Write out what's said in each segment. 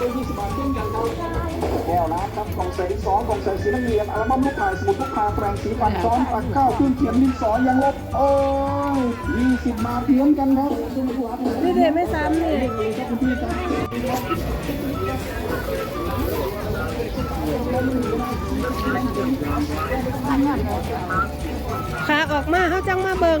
ล่องใสสองกล่องใสสีน้ำเงินอัลบั้มลูกถ่ายสมุดทุกพาแปรงสีฟันซ้อมตักข้าวเครื่องเขียนดินสอยังลบโอ้ยยี่สิบบาเพียงกันครับนี่เดไม่ซ้ำนี่ครับคุณพี่ครับขาออกมาเขาจังมาเบิง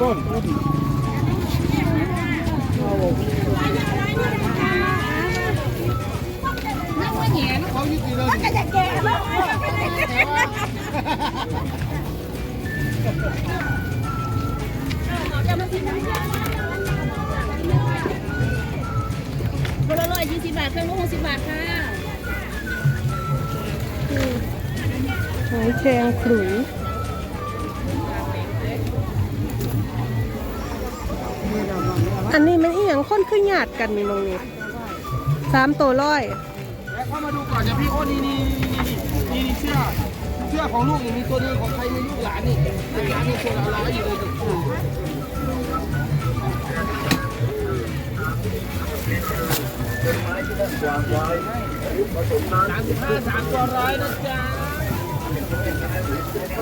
ป็ดสีต้นคนละร้อยยี่สิบบาทเครื่องลูกหกสิบบาทค่ะหอยแครงขลุ่ย เสียงคนขึ้นหยาดกันนี่มองนี่สามตัวร้อยแล้วเข้ามาดูก่อนอย่าพี่โอ้นี่นี่นี่นี่เสื้อเสื้อของลูกนี่มีตัวนึงของใครมีลูกหลานนี่ลูกหลานนี่ตัวละร้อยอยู่เลยสามสิบห้าสามตัวร้อยนะจ๊ะ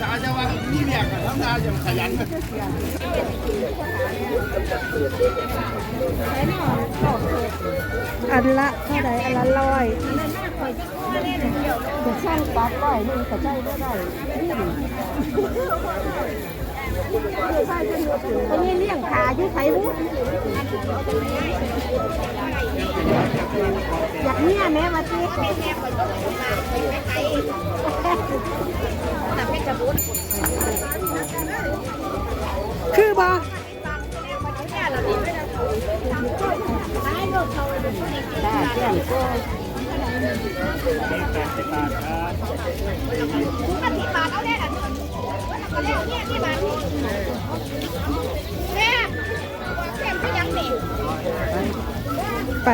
สาวจะว่านี่เรียกน้องสาวจะขยันอันละเท่าไหร่อันละร้อยจะช่างปักไว้นี่ก็ใจไม่ได้อันนี้เลี้ยงขาอยู่ไสบุอยาก เนี่ยแม่มาสิแม่แม่คนก็มาไม่ไกลแต่เป็นกระบุนคือบ่ได้แก้มก็ไป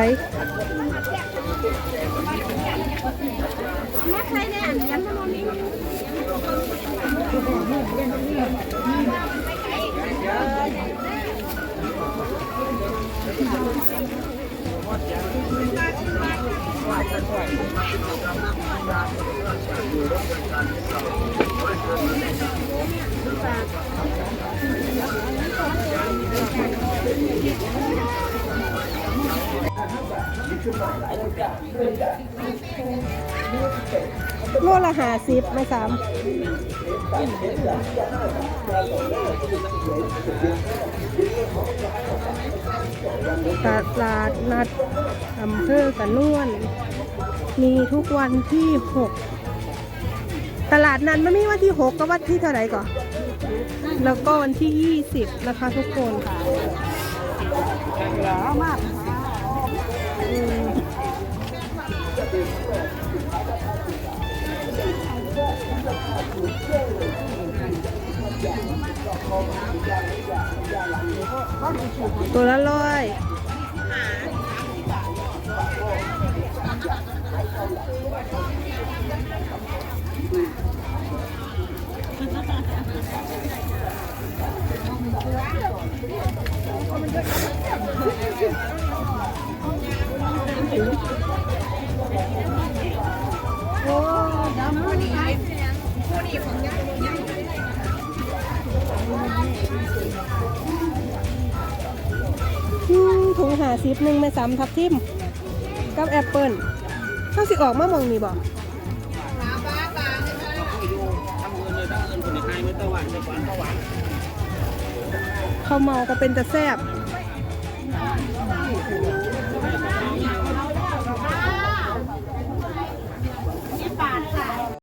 嗯好的好的好的好的好的好的 โลละหาสิบไม่ซ้ำตลาดนัดอำเภอกระนวน มีทุกวันที่หกตลาดนั้นไม่มีวันที่หกก็วันที่เท่าไหร่ก่อนแล้วก็วันที่ยี่สิบนะคะทุกคนหลามาก ตัวละร้อย อืมถุงหาซิปหนึ่งไม่ซ้ำทับทิมกับแอปเปิลเข้าสิออกมามองนี่บอกทำเงินเลยทำเงินคนไทยไม่ต้องหวานไม่วานก็หวานข้าเมาก็เป็นจะแซ่บ